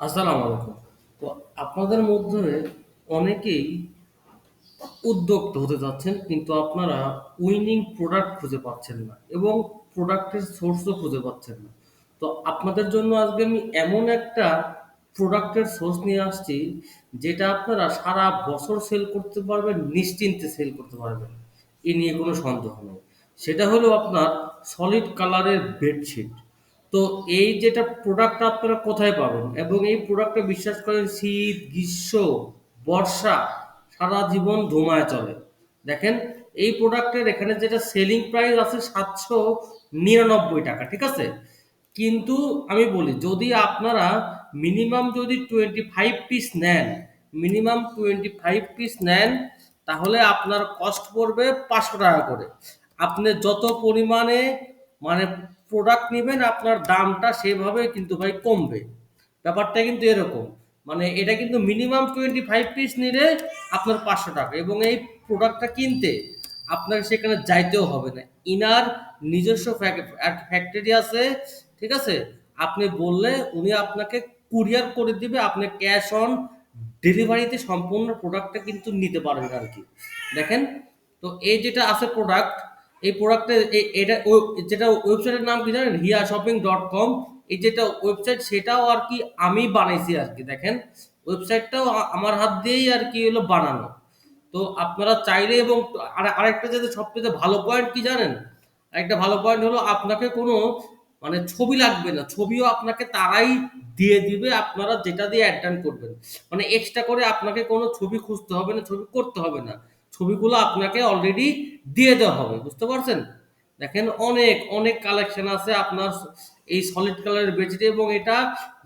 আসসালামু আলাইকুম। তো আপনাদের মধ্যে অনেকেই উদ্যোক্তা হতে চাচ্ছেন কিন্তু আপনারা উইনিং প্রোডাক্ট খুঁজে পাচ্ছেন না এবং প্রোডাক্টের সোর্সও খুঁজে পাচ্ছেন না। তো আপনাদের জন্য আজকে আমি এমন একটা প্রোডাক্টের সোর্স নিয়ে আসছি যেটা আপনারা সারা বছর সেল করতে পারবেন, নিশ্চিন্তে সেল করতে পারবেন। এ নিয়ে কোনো সন্দেহ নেই। সেটা হলো আপনার সলিড কালারের বেডশিট। তো এই যেটা প্রোডাক্ট আপনারা কোথায় পাবেন? এবং এই প্রোডাক্টটা বিশ্বাস করেন শীত, গ্রীষ্ম, বর্ষা সারা জীবন ধুমায় চলে। দেখেন এই প্রোডাক্টের এখানে যেটা সেলিং প্রাইস আছে সাতশো নিরানব্বই টাকা ঠিক আছে? কিন্তু আমি বলি যদি আপনারা মিনিমাম যদি টোয়েন্টি ফাইভ পিস নেন মিনিমাম টোয়েন্টি ফাইভ পিস নেন তাহলে আপনার কস্ট পড়বে পাঁচশো টাকা করে। আপনি যত পরিমাণে মানে প্রোডাক্ট নেবেন, আপনার দামটা সেভাবে কিন্তু ভাই কমবে। ব্যাপারটা কিন্তু এরকম। মানে এটা কিন্তু মিনিমাম টোয়েন্টি ফাইভ পিস নিলে আপনার পাঁচশো টাকা। এবং এই প্রোডাক্টটা কিনতে আপনাকে সেখানে যাইতেও হবে না। ইনার নিজস্ব ফ্যাক্টরি আছে, ঠিক আছে? আপনি বললে উনি আপনাকে কুরিয়ার করে দিবে, আপনি ক্যাশ অন ডেলিভারিতে সম্পূর্ণ প্রোডাক্টটা কিন্তু নিতে পারবেন আর কি। দেখেন? তো এই যেটা আছে প্রোডাক্ট এই প্রোডাক্টের এটা যেটা ওয়েবসাইটের নাম কি জানেন? হিয়া শপিং ডট কম এই যেটা ওয়েবসাইট সেটাও আর কি আমি বানাইছি আর কি দেখেন ওয়েবসাইটটাও আমার হাত দিয়েই আর কি হলো বানানো। তো আপনারা চাইলে এবং আর, আরেকটা যেটা সবচেয়ে ভালো পয়েন্ট কি জানেন? একটা ভালো পয়েন্ট হলো আপনাকে কোনো মানে ছবি লাগবে না। ছবিও আপনাকে তারাই দিয়ে দিবে, আপনারা যেটা দিয়ে অ্যাড করবেন। মানে এক্সট্রা করে আপনাকে কোনো ছবি খুঁজতে হবে না, ছবি করতে হবে না। ছবিগুলো আপনাকে অলরেডি দিয়ে দেওয়া হবে, বুঝতে পারছেন? দেখেন অনেক অনেক কালেকশন আছে আপনার এই সলিড কালারের বেডশিট এবং এটা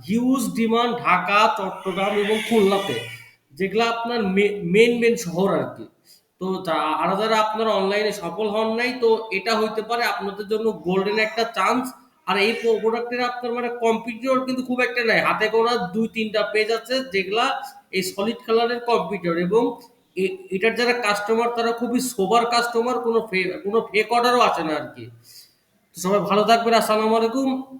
হিউজ ডিমান্ড ঢাকা, চট্টগ্রাম এবং খুলনাতে, যেগুলো আপনার মেন মেন শহর আর কি তো, আর যারা আপনারা অনলাইনে সফল হন নাই, তো এটা হইতে পারে আপনাদের জন্য গোল্ডেন একটা চান্স আর এই প্রোডাক্টের আপনার মানে কম্পিউটার কিন্তু খুব একটা নাই। হাতে গোনা দুই, তিনটা পেজ আছে যেগুলা এই সলিড কালারের কম্পিউটার এবং এটার যারা কাস্টমার তারা খুবই সোবার কাস্টমার কোনো ফে- কোনো ফেক অর্ডারও আসে না আর কি। সবাই ভালো থাকবেন, আসসালামু আলাইকুম।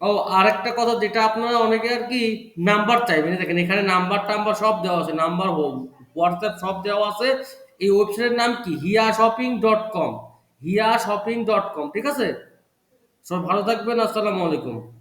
ও, আরেকটা কথা যেটা আপনারা অনেকে আর কি নাম্বার চাইবেন। দেখেন, এখানে নাম্বার টাম্বার সব দেওয়া আছে। নাম্বার হোয়াটসঅ্যাপ সব দেওয়া আছে। এই ওয়েবসাইটের নাম কি? Hiya shopping dot com Hiya shopping dot com ঠিক আছে? সব ভালো থাকবেন, আসসালামু আলাইকুম।